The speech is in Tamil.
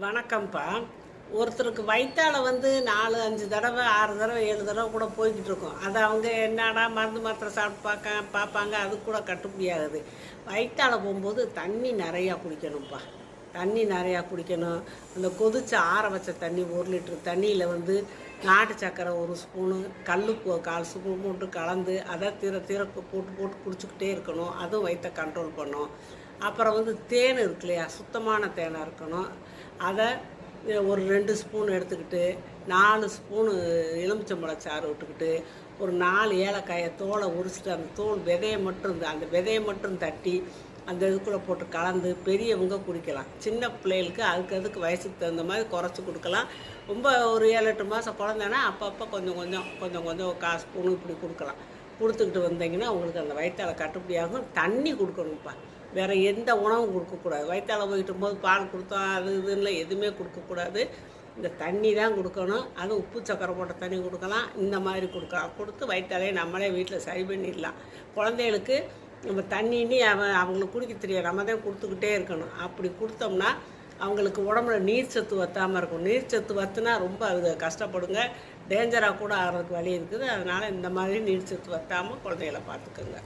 வணக்கம்ப்பா. ஒருத்தருக்கு வயிற்றால வந்து நாலு அஞ்சு தடவை ஆறு தடவை ஏழு தடவை கூட போய்கிட்டு இருக்கோம். அதை அவங்க என்னடா மருந்து மாத்திரை சாப்பிட்டு பார்க்க பார்ப்பாங்க அது கூட கட்டுப்படியாகுது. வயிற்றால போகும்போது தண்ணி நிறையா குடிக்கணும்ப்பா. தண்ணி நிறையா குடிக்கணும். அந்த கொதிச்ச ஆற வச்ச தண்ணி ஒரு லிட்டரு தண்ணியில் வந்து நாட்டு சக்கரை ஒரு ஸ்பூனு கல்லுப்பு கால் ஸ்பூன் போட்டு கலந்து அதை தீர தீர போட்டு போட்டு குடிச்சுக்கிட்டே இருக்கணும். அதுவும் வயிற்றை கண்ட்ரோல் பண்ணும். அப்புறம் வந்து தேன் இருக்கு இல்லையா? சுத்தமான தேனாக இருக்கணும். அதை ஒரு ரெண்டு ஸ்பூன் எடுத்துக்கிட்டு நாலு ஸ்பூனு எலுமிச்சம்பழச்சாறு விட்டுக்கிட்டு ஒரு நாலு ஏலக்காயை தோலை உரிச்சிட்டு அந்த தோல் விதையை மட்டும் இந்த- அந்த விதையை மட்டும் தட்டி அந்த இதுக்குள்ளே போட்டு கலந்து பெரியவங்க குடிக்கலாம். சின்ன பிள்ளைகளுக்கு அதுக்கு அதுக்கு வயசுக்கு தகுந்த மாதிரி குறைச்சி கொடுக்கலாம். ரொம்ப ஒரு ஏழு எட்டு மாதம் குழந்தைன்னா அப்பப்போ கொஞ்சம் கொஞ்சம் கொஞ்சம் கொஞ்சம் காசு ஸ்பூனு இப்படி கொடுக்கலாம். கொடுத்துக்கிட்டு வந்தீங்கன்னா உங்களுக்கு அந்த வயிற்றால் கட்டுப்படியாகும். தண்ணி கொடுக்கணும்ப்பா. வேறு எந்த உணவும் கொடுக்கக்கூடாது. வயிற்றால போயிட்டும் போது பால் கொடுத்தோம் அது இதுன்னு எதுவுமே கொடுக்கக்கூடாது. இந்த தண்ணி தான் கொடுக்கணும். அது உப்பு சக்கரை போட்ட தண்ணி கொடுக்கலாம். இந்த மாதிரி கொடுக்கலாம். கொடுத்து வயிற்றாலே நம்மளே வீட்டில் சரி பண்ணிடலாம். குழந்தைகளுக்கு நம்ம தண்ணின்னு அவன் அவங்களுக்கு குடிக்க தெரியாது. நம்ம தான் கொடுத்துக்கிட்டே இருக்கணும். அப்படி கொடுத்தோம்னா அவங்களுக்கு உடம்புல நீர் சத்து வத்தாமல் இருக்கும். நீர் சத்து வத்துனா ரொம்ப அது கஷ்டப்படுங்க. டேஞ்சராக கூட ஆகிறதுக்கு வழி இருக்குது. அதனால் இந்த மாதிரி நீர் சத்து வத்தாமல் குழந்தைகளை பார்த்துக்குங்க.